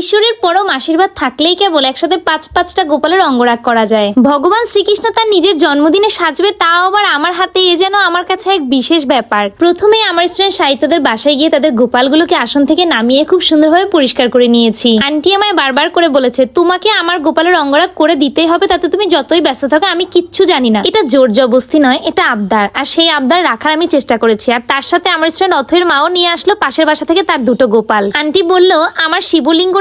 ঈশ্বরের পরম আশীর্বাদ থাকলেই কেবল একসাথে পাঁচ পাঁচটা গোপালের অঙ্গরাগ করা যায়। ভগবান শ্রীকৃষ্ণ তার নিজের জন্মদিনে সাজবে, তাও আবার আমার হাতে এ যেন আমার কাছে এক বিশেষ ব্যাপার। প্রথমে আমার স্টুডেন্ট সাহিত্যদের বাসায় গিয়ে তাদের গোপালগুলোকে আসন থেকে নামিয়ে খুব সুন্দরভাবে পরিষ্কার করে নিয়েছি। আন্টি আমায় বারবার করে বলেছে, তোমাকে আমার গোপালের অঙ্গরাগ করে দিতেই হবে, তাতে তুমি যতই ব্যস্ত থাকো, আমি কিচ্ছু জানি না। এটা জোর জবস্তি নয়, এটা আবদার। আর সেই আবদার রাখার আমি চেষ্টা করেছি। আর তার সাথে আমার স্টুডেন্ট অথয়ের মাও নিয়ে আসলো পাশের বাসা থেকে তার দুটো গোপাল। আন্টি বলল, আমার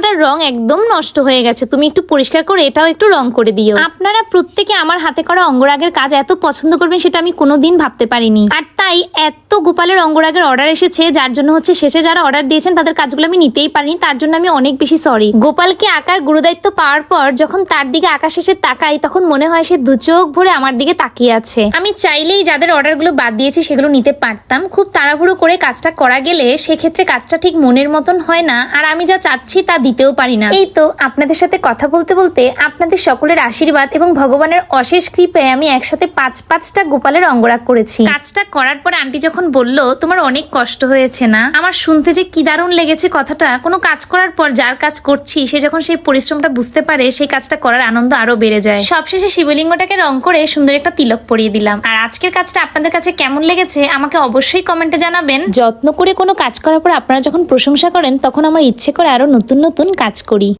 শিবলিঙ্গটার রং একদম নষ্ট হয়ে গেছে। তুমি একটু পরিষ্কার করে এটাও একটু রং করে দিও। আপনারা প্রত্যেকে আমার হাতে করা অঙ্গরাগের কাজ এত পছন্দ করবেন সেটা আমি কোনোদিন ভাবতে পারিনি। আর তাই এত গোপালের অঙ্গরাগের অর্ডার এসেছে, যার জন্য হচ্ছে শেষে যারা অর্ডার দিয়েছেন তাদের কাজগুলো আমি নিতেই পারিনি, তার জন্য আমি অনেক বেশি সরি গোপালকে আঁকার গুরুদায়িত্ব পাওয়ার পর যখন তার দিকে আকাশ এসে তাকাই, তখন মনে হয় সে দু চোখ ভরে আমার দিকে তাকিয়ে আছে। আমি চাইলেই যাদের অর্ডারগুলো বাদ দিয়েছি সেগুলো নিতে পারতাম। খুব তাড়াহুড়ো করে কাজটা করা গেলে সেক্ষেত্রে কাজটা ঠিক মনের মতন হয় না। আর আমি যা চাচ্ছি তা দিতেও পারি না। এই তো আপনাদের সাথে কথা বলতে বলতে আপনাদের সকলের আশীর্বাদ এবং ভগবানের অশেষ কৃপায় আমি একসাথে পাঁচ পাঁচটা গোপালের অঙ্গরাগ করেছি। কাজটা করার পর আন্টি যখন বলল তোমার অনেক কষ্ট হয়েছে না? আমার শুনতে যে কি দারুণ লেগেছে কথাটা কোনো কাজ করার পর যার কাজ করছি সে যখন সেই পরিশ্রমটা বুঝতে পারে সেই কাজটা করার আনন্দ আরও বেড়ে যায়। সবশেষে শিবলিঙ্গটাকে রং করে সুন্দর একটা তিলক পরিয়ে দিলাম। আর আজকের কাজটা আপনাদের কাছে কেমন লেগেছে আমাকে অবশ্যই কমেন্টে জানাবেন। যত্ন করে কোনো কাজ করার পর আপনারা যখন প্রশংসা করেন তখন আমার ইচ্ছে করে আরও নতুন নতুন কাজ করি।